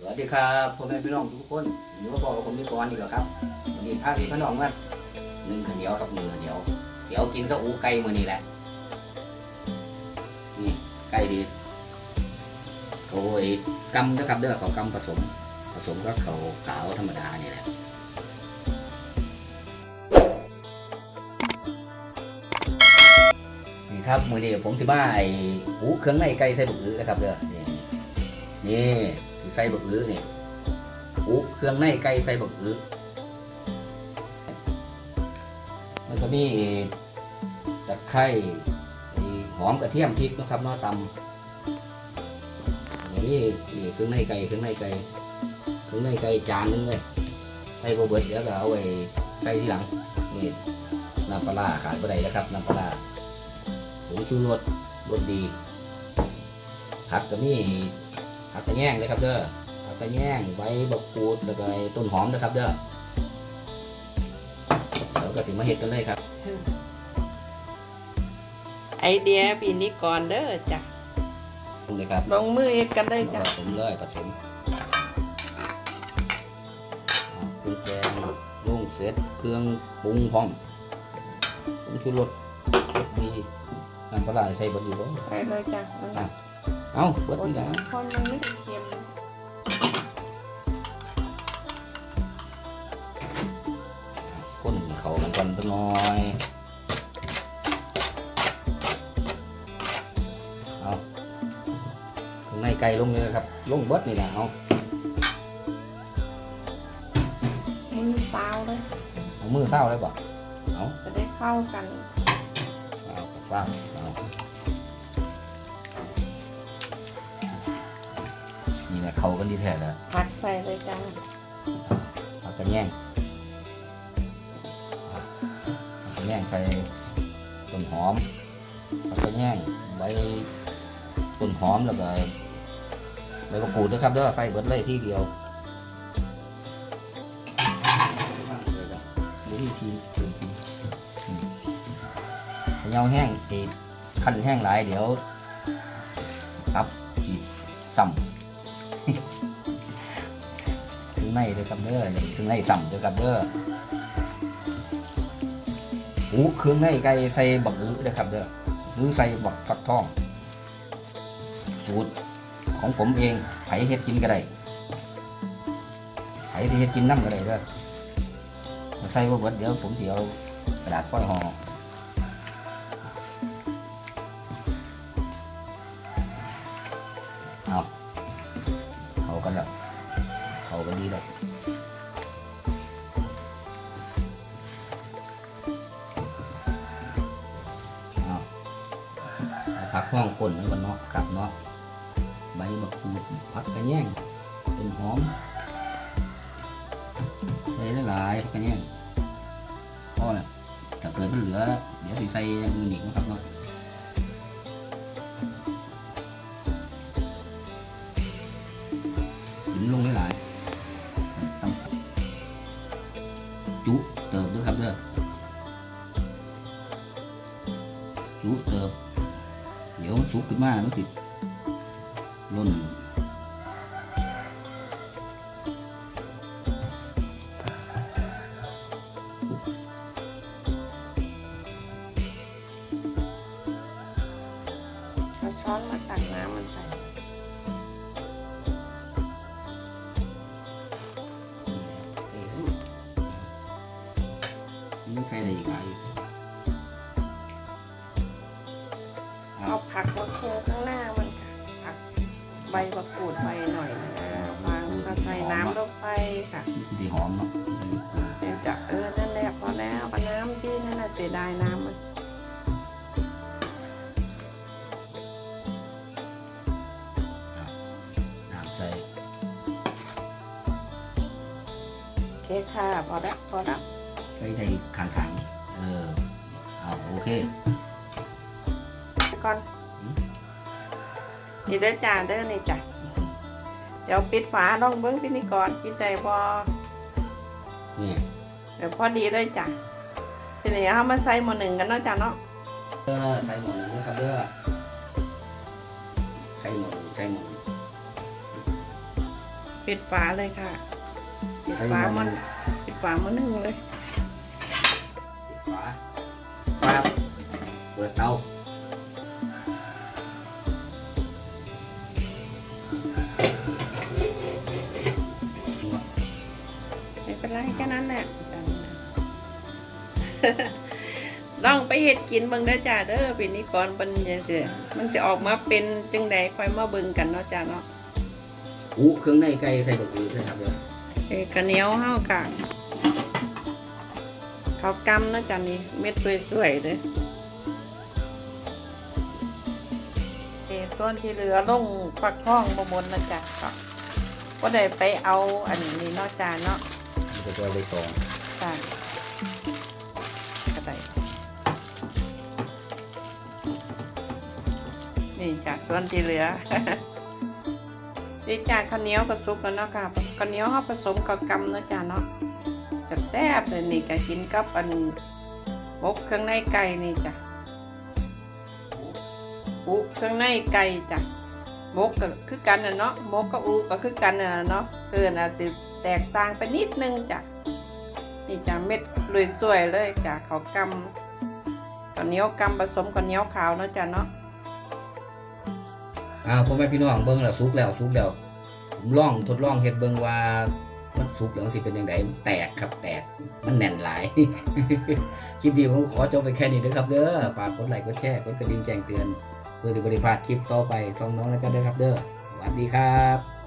สวัสดีครับพ่อแม่พี่น้องทุกคนหรือว่าบอกว่าผมมีกรอีกแล้วครับวันนี้พาพี่พี่น้องมาหนึ่งข้าวเหนียวครับหนึ่งข้าวเหนียวเดี๋ยวกินก็อูไก่มือนี่แหละนี่ไก่ดีเขาไอ้กำนะครับเด้อเขากำผสม ผสมกับเขาวขาวธรรมดานี่แหละนี่ครับมือนี้ผมจะมาไอ้หูเครื่องในไก่ใส่บุกอื้อนะครับเด้อนี่นี่ ใส่บุกอื้อเนี่หูเครื่องในไก่ใส่บุกอื้อมันก็มีตะไคร้ไอ้หอมกระเทียมพริกนะครับเนาะตำนี่นี่เครื่องในไก่เครื่องในไก่ถึงในไก่จานนึงเลยใส่โบเบิร์ตเดี๋ยวก็เอาไว้ใส่ที่หลังนี่น้ำปลาร้าขาดบ่ได้นะครับน้ำปลาร้าผงชูรสรสดีผักก็มี ผักกระแยงนะครับเด้อผักกระแยงใบบักกูดแล้วก็ไอ้ต้นหอมนะครับเด้อเดี๋ยวก็ถึงมาเห็ดกันเลยครับ ไอเดียปีนี้ก่อนเด้อจ้ะตรงนี้ครับลงมือเฮ็ดกันเลยจ้ะผสมเลยผสมเครื่องแกงลงเสร็จเครื่องปรุงพร้อมผงชูรสรสดีน้ำปลาร้าใส่เบดอยู่บ่ใส่เลยจ้ะ เอ้าเบิดคนนี่นะคนมันไม่ได้เค็มคนเขากันก่อนตัวน้อยเอาข้างในไก่ลงเลยนะครับ ลงเบิดนี่นะเอาให้มันซาวเลยเอามือเศร้าเลยบ่เอาจะได้เข้ากัน เอาเศร้า เอานี่นะเขากันดีแท้แล้วผักใส่เลยจ้ะผักกระแยงผักกระแยงใส่ต้นหอมผักกระแยงใบต้นหอมแล้วก็ใบมะกรูดด้วยครับเด้อใส่เบิดเลยที่เดียวบุ้งทีเติมทีอืมขยาแห้งตีขั้นแห้งหลายเดี๋ยวตับจีซ้ำ ถึงในเลยครับเด้อถึงในสั่มเลยครับเด้อหูเครื่องในไก่ใส่บักอื้อเด้อครับเด้อหรือใส่บักฟักทองสูตรของผมเองไผเฮ็ดกินก็ได้ไผที่เฮ็ดกินน้ำก็ได้เด้อใส่บ่เบิดเดี๋ยวผมสิเอากระดาษฟอยห่อ กันแล้ว เขากันดีแล้วผักห้องก้นไว้บนเนาะกลับเนาะใบมะกรูดผักกระแยงต้นหอมใส่หลายๆผักกระแยงพอแล้วถ้าเกิดมันเหลือ เดี๋ยวสิใส่อย่างอื่นอีกนะครับเนาะ จุเติบเดี๋ยวมันสุกขึ้นมามันติดล่นเอาช้อนมาตักน้ำมันใส่มันใส่อะไรอีกอะ เอาผักมาโคข้างหน้ามันค่ะผักใบมะกรูดไปหน่อยนะวางก็ใส่น้ำลงไปค่ะมันสิได้หอมเนาะเดี๋ยวจะเออนั่นแหละพอแล้วเอาน้ำที่นั่นน่ะเสียดายน้ำมันน้ำใส่โอเคค่ะพอแล้วพอแล้วใส่ใส่ขางๆเออเอาโอเค ก่อนอืมนี่เด้อจ้าเด้อนี่จ้ะเดี๋ยวปิดฝาลองเบิ้งพิธีกรปิดได้พอนี่เดี๋ยวพอดีเลยจ้ะทีนี้เขามาใส่หม้อหนึ่งกันเนาะจ้ะเนาะเออใส่หมดเลยนะครับเด้อใส่หมดใส่หมดปิดฝาเลยค่ะปิดฝามันปิดฝามันนึ่งเลยปิดฝาฝาเปิดเตา ลองไปเห็ดกินเบิ่งเด้อจ้าเด้อปีนี้ก่อนมันจะเจอมันจะออกมาเป็นจังใดค่อยมาเบิ่งกันเนาะจ้าเนาะอูเครื่องในไก่ใส่บักอือนะครับเดี๋ยวเอ้ยข้าวเหนียวเฮากะข้าวกำเนาะจ้านี่เม็ดสวยๆเลยเอ้ยส่วนที่เหลือลงฟักทองบ่หมดนะจ้ะก็ก็ได้ไปเอาอันนี้เนาะจ้าเนาะมันจะตัวใบตองจ้ะ นี่จ้ะส่วนที่เหลือนี่จ้ะข้าวเหนียวกับซุปแล้วเนาะค่ะข้าวเหนียวเขาผสมกับกำเนาะจ้ะเนาะแซ่บๆเลยนี่ก็กินกับอันหมกเครื่องในไก่นี่จ้ะอุเครื่องในไก่จ้ะหมกก็คือกันนะเนาะหมกกับอุก็คือกันนะเนาะเออน่ะสิแตกต่างไปนิดนึงจ้ะนี่จ้ะเม็ดลุยสวยเลยจ้ะเขาวกำข้าวเหนียวกำผสมกับเหนียวขาวเนาะจ้ะเนาะ อ้าวพ่อแม่พี่น้องเบิ้งแล้วสุกแล้วสุกแล้วผมลองทดลองเห็ดเบิ้งว่ามันสุกแล้วสิเป็นยังไงแตกครับแตกมันแน่นหลายคลิปนี้ผมขอจบไปแค่นี้นะครับเด้อฝากกดไลค์กดแชร์กดกระดิ่งแจ้งเตือนเพื่อที่บริพาทคลิปต่อไปส่องน้องแล้วกันเด้ครับเด้อสวัสดีครับ